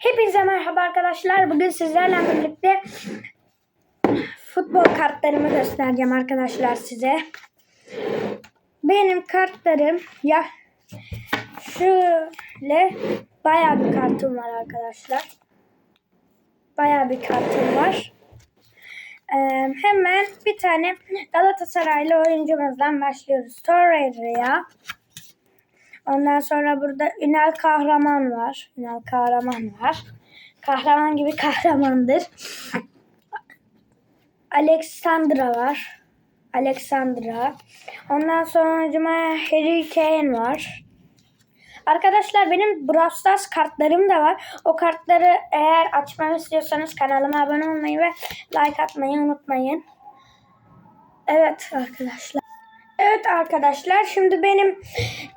Hepinize merhaba arkadaşlar. Bugün sizlerle birlikte futbol kartlarımı göstereceğim arkadaşlar size. Benim kartlarım ya şöyle bayağı bir kartım var arkadaşlar. Bayağı bir kartım var. Ee, hemen bir tane Galatasaraylı oyuncumuzdan başlıyoruz. Torreira. Ondan sonra burada Ünal Kahraman var. Ünal Kahraman var. Kahraman gibi kahramandır. Alexandra var. Alexandra. Ondan sonra Harry Kane var. Arkadaşlar benim Brawl Stars kartlarım da var. O kartları eğer açmamı istiyorsanız kanalıma abone olmayı ve like atmayı unutmayın. Evet arkadaşlar. Evet arkadaşlar şimdi benim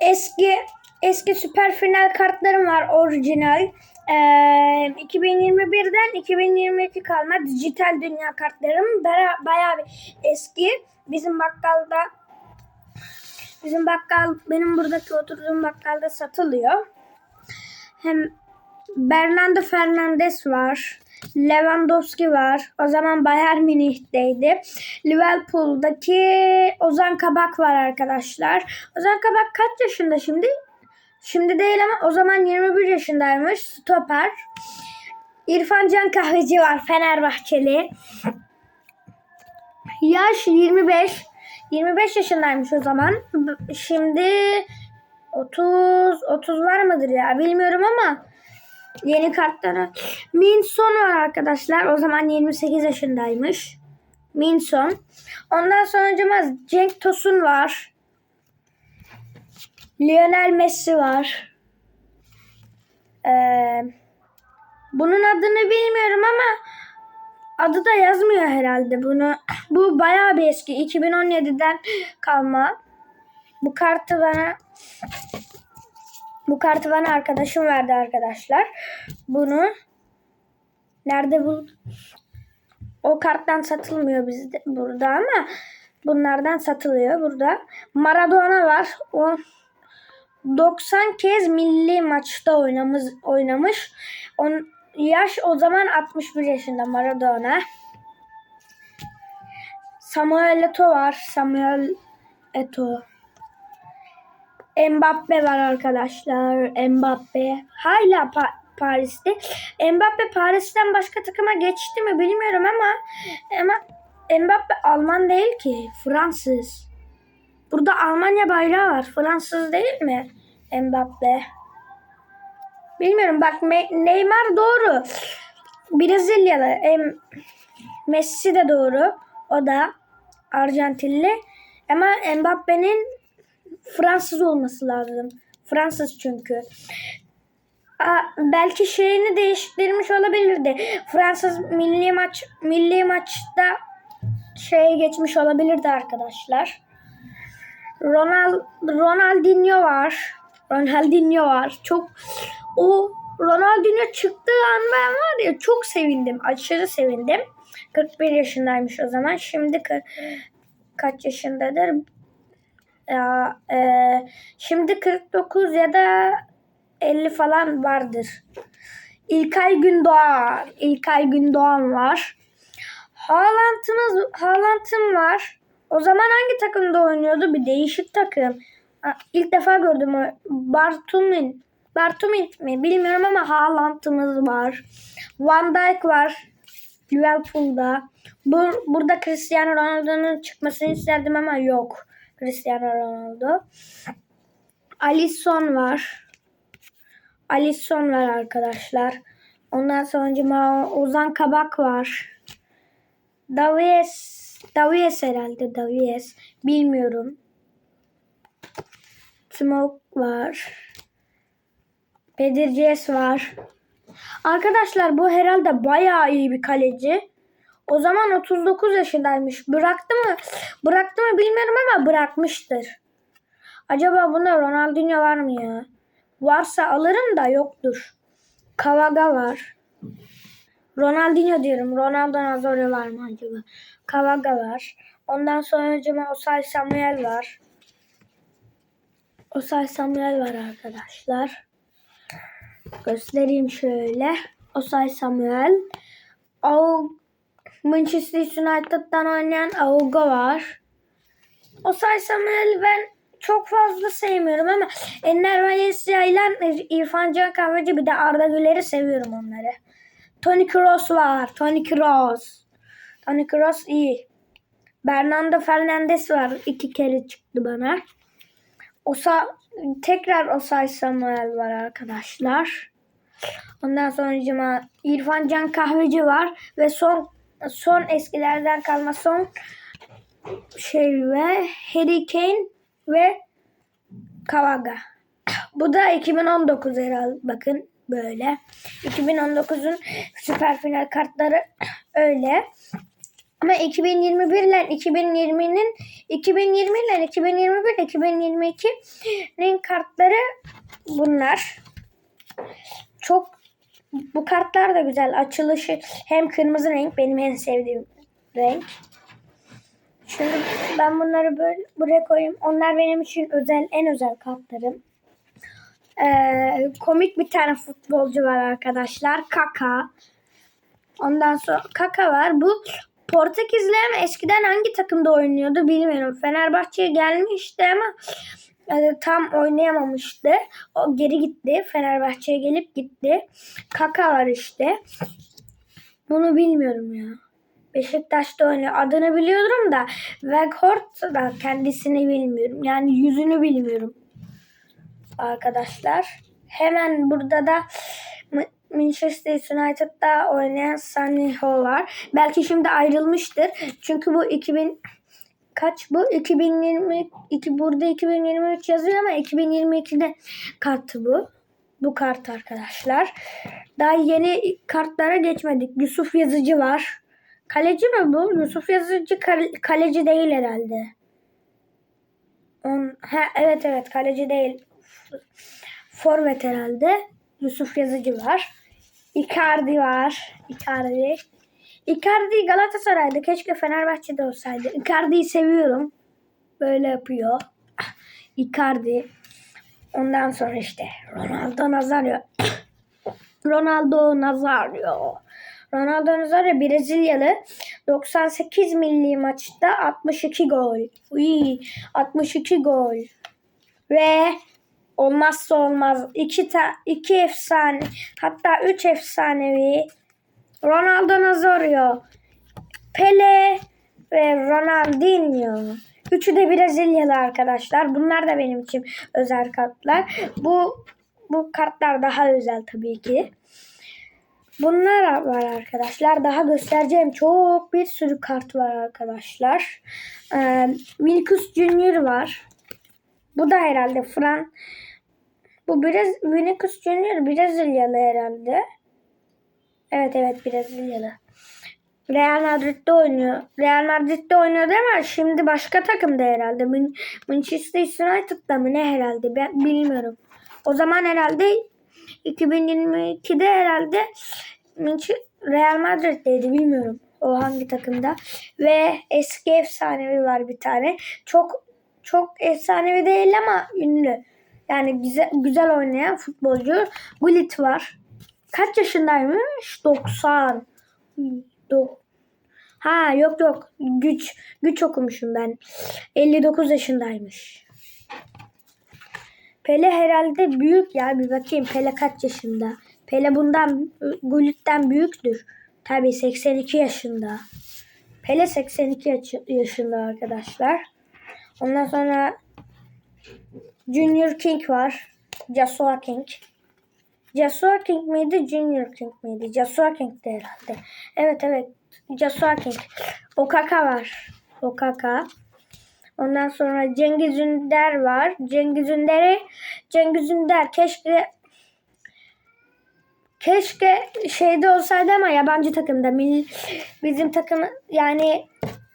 eski eski süper final kartlarım var orijinal. Ee, 2021'den 2022 kalma dijital dünya kartlarım baya, bayağı bir eski. Bizim bakkalda bizim bakkal benim buradaki oturduğum bakkalda satılıyor. Hem Bernardo Fernandes var. Lewandowski var. O zaman Bayern Münih'teydi. Liverpool'daki Ozan Kabak var arkadaşlar. Ozan Kabak kaç yaşında şimdi? Şimdi değil ama o zaman 21 yaşındaymış. Stoper. İrfan Can Kahveci var. Fenerbahçeli. Yaş 25. 25 yaşındaymış o zaman. Şimdi 30 30 var mıdır ya bilmiyorum ama Yeni kartları. Minson var arkadaşlar. O zaman 28 yaşındaymış. Minson. Ondan sonra Cenk Tosun var. Lionel Messi var. Ee, bunun adını bilmiyorum ama adı da yazmıyor herhalde bunu. Bu bayağı bir eski. 2017'den kalma. Bu kartı bana bu kartı bana arkadaşım verdi arkadaşlar. Bunu nerede bul? O karttan satılmıyor bizde burada ama bunlardan satılıyor burada. Maradona var. O 90 kez milli maçta oynamış oynamış. On, yaş o zaman 61 yaşında Maradona. Samuel Eto'o var. Samuel Eto'o. Mbappe var arkadaşlar. Mbappe. Hala pa- Paris'te. Mbappe Paris'ten başka takıma geçti mi bilmiyorum ama ama Mbappe Alman değil ki. Fransız. Burada Almanya bayrağı var. Fransız değil mi? Mbappe. Bilmiyorum bak Neymar doğru. Brezilyalı. Em- Messi de doğru. O da Arjantinli. Ama Mbappe'nin Fransız olması lazım. Fransız çünkü. Aa, belki şeyini değiştirmiş olabilirdi. Fransız milli maç milli maçta şeye geçmiş olabilirdi arkadaşlar. Ronald Ronaldinho var. Ronaldinho var. Çok o Ronaldinho çıktığı an ben var ya çok sevindim. Aşırı sevindim. 41 yaşındaymış o zaman. Şimdi ka- kaç yaşındadır? E, şimdi 49 ya da 50 falan vardır. İlkay Gündoğan. İlkay Gündoğan var. Haaland'ımız, Haaland'ım var. O zaman hangi takımda oynuyordu? Bir değişik takım. İlk defa gördüm. Bartumin. Bartumin mi? Bilmiyorum ama Haaland'ımız var. Van Dijk var. Liverpool'da. Bur burada Cristiano Ronaldo'nun çıkmasını isterdim ama yok. Cristiano Ronaldo. Alisson var. Alisson var arkadaşlar. Ondan sonra Ozan Kabak var. Davies Davies herhalde Davies. Bilmiyorum. Smoke var. Pedirces var. Arkadaşlar bu herhalde bayağı iyi bir kaleci. O zaman 39 yaşındaymış. Bıraktı mı? Bıraktı mı bilmiyorum ama bırakmıştır. Acaba bunda Ronaldinho var mı ya? Varsa alırım da yoktur. Kavaga var. Ronaldinho diyorum. Ronaldo Nazario var mı acaba? Kavaga var. Ondan sonra acaba Osay Samuel var. Osay Samuel var arkadaşlar. Göstereyim şöyle. Osay Samuel. Au Manchester United'dan oynayan Auga var. Osay Samuel ben çok fazla sevmiyorum ama Enner Valencia ile İrfan Can Kahveci bir de Arda Güler'i seviyorum onları. Toni Kroos var. Toni Kroos. Toni Kroos iyi. Bernardo Fernandes var. iki kere çıktı bana. Osa tekrar Osay Samuel var arkadaşlar. Ondan sonra İrfan Can Kahveci var ve son son eskilerden kalma son şey ve Harry Kane ve Kavaga. Bu da 2019 herhalde bakın böyle. 2019'un süper final kartları öyle. Ama 2021 ile 2020'nin 2020 ile 2021 2022'nin kartları bunlar. Çok bu kartlar da güzel. Açılışı hem kırmızı renk benim en sevdiğim renk. Şimdi ben bunları böyle buraya koyayım. Onlar benim için özel en özel kartlarım. Ee, komik bir tane futbolcu var arkadaşlar. Kaka. Ondan sonra Kaka var. Bu Portekizli ama eskiden hangi takımda oynuyordu bilmiyorum. Fenerbahçe'ye gelmişti ama e, tam oynayamamıştı. O geri gitti. Fenerbahçe'ye gelip gitti. Kaka var işte. Bunu bilmiyorum ya. Beşiktaş'ta oynuyor. Adını biliyorum da Weghorst da kendisini bilmiyorum. Yani yüzünü bilmiyorum. Arkadaşlar. Hemen burada da Manchester United'da oynayan Sanliho var. Belki şimdi ayrılmıştır. Çünkü bu 2000 kaç bu? 2022 burada 2023 yazıyor ama 2022'de kartı bu. Bu kart arkadaşlar. Daha yeni kartlara geçmedik. Yusuf Yazıcı var. Kaleci mi bu? Yusuf Yazıcı kaleci değil herhalde. On, ha, evet evet kaleci değil. Forvet herhalde. Yusuf Yazıcı var. Icardi var. Icardi. Icardi Galatasaray'da. Keşke Fenerbahçe'de olsaydı. Icardi'yi seviyorum. Böyle yapıyor. Icardi. Ondan sonra işte Ronaldo Nazario. Ronaldo Nazario. Ronaldo Nazario Brezilyalı 98 milli maçta 62 gol. Uy, 62 gol. Ve olmazsa olmaz iki ta iki efsane hatta üç efsanevi Ronaldo Nazario, Pele ve Ronaldinho. Üçü de Brezilyalı arkadaşlar. Bunlar da benim için özel kartlar. Bu bu kartlar daha özel tabii ki. Bunlar var arkadaşlar. Daha göstereceğim çok bir sürü kart var arkadaşlar. Ee, Vinicius Junior var. Bu da herhalde Fran. Bu biraz Vinicius Junior Brezilyalı herhalde. Evet evet Brezilyalı. Real Madrid'de oynuyor. Real Madrid'de oynuyordu ama şimdi başka takımda herhalde. Manchester United'da mı ne herhalde ben bilmiyorum. O zaman herhalde 2022'de herhalde Real Madrid'deydi bilmiyorum. O hangi takımda. Ve eski efsanevi var bir tane. Çok çok efsanevi değil ama ünlü. Yani güzel, güzel oynayan futbolcu. Gullit var. Kaç yaşındaymış? 90. Do ha yok yok. Güç. Güç okumuşum ben. 59 yaşındaymış. Pele herhalde büyük ya. Bir bakayım Pele kaç yaşında. Pele bundan Gullit'ten büyüktür. Tabi 82 yaşında. Pele 82 yaşında arkadaşlar. Ondan sonra Junior King var. Joshua King. Joshua King miydi? Junior King miydi? Joshua King'di herhalde. Evet evet. Joshua King. Okaka var. Okaka. Ondan sonra Cengiz Ünder var. Cengiz Ünder'i Cengiz Ünder keşke keşke şeyde olsaydı ama yabancı takımda bizim takım yani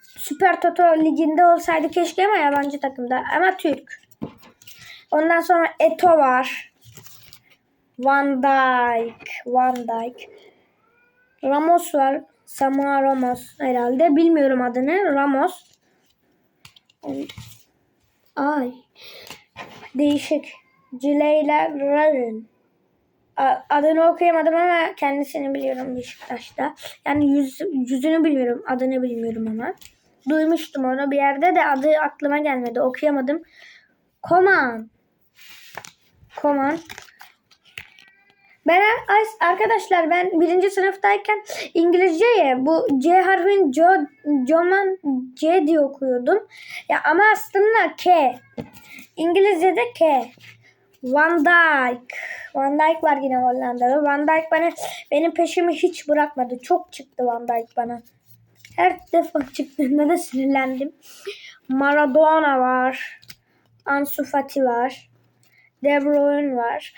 Süper Toto liginde olsaydı keşke ama yabancı takımda ama Türk. Ondan sonra Eto var. Van Dijk. Van Dijk. Ramos var. Samuel Ramos herhalde. Bilmiyorum adını. Ramos. Ay. Değişik. Cileyla Rarın. A- Adını okuyamadım ama kendisini biliyorum Beşiktaş'ta. Yani yüz, yüzünü biliyorum. Adını bilmiyorum ama. Duymuştum onu bir yerde de adı aklıma gelmedi. Okuyamadım. Koman. Koman. Ben arkadaşlar ben birinci sınıftayken İngilizceye bu C harfin Jo, Joman C diye okuyordum. Ya ama aslında K. İngilizce'de K. Van Dijk. Van Dijk var yine Hollanda'da. Van Dijk bana benim peşimi hiç bırakmadı. Çok çıktı Van Dijk bana. Her defa çıktığında da sinirlendim. Maradona var. Ansu Fati var. De Bruyne var.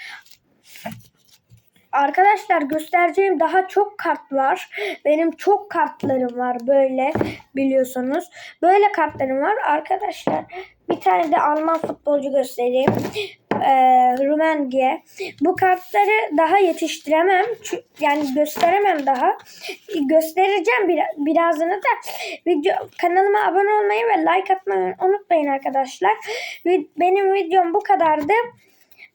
Arkadaşlar göstereceğim daha çok kart var. Benim çok kartlarım var böyle biliyorsunuz. Böyle kartlarım var. Arkadaşlar bir tane de Alman futbolcu göstereyim. Ee, Rumenge. Bu kartları daha yetiştiremem. Yani gösteremem daha. Göstereceğim bir, birazını da. Video, kanalıma abone olmayı ve like atmayı unutmayın arkadaşlar. Benim videom bu kadardı.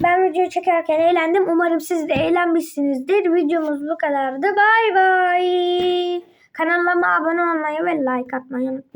Ben videoyu çekerken eğlendim. Umarım siz de eğlenmişsinizdir. Videomuz bu kadardı. Bay bay. Kanalıma abone olmayı ve like atmayı unutmayın.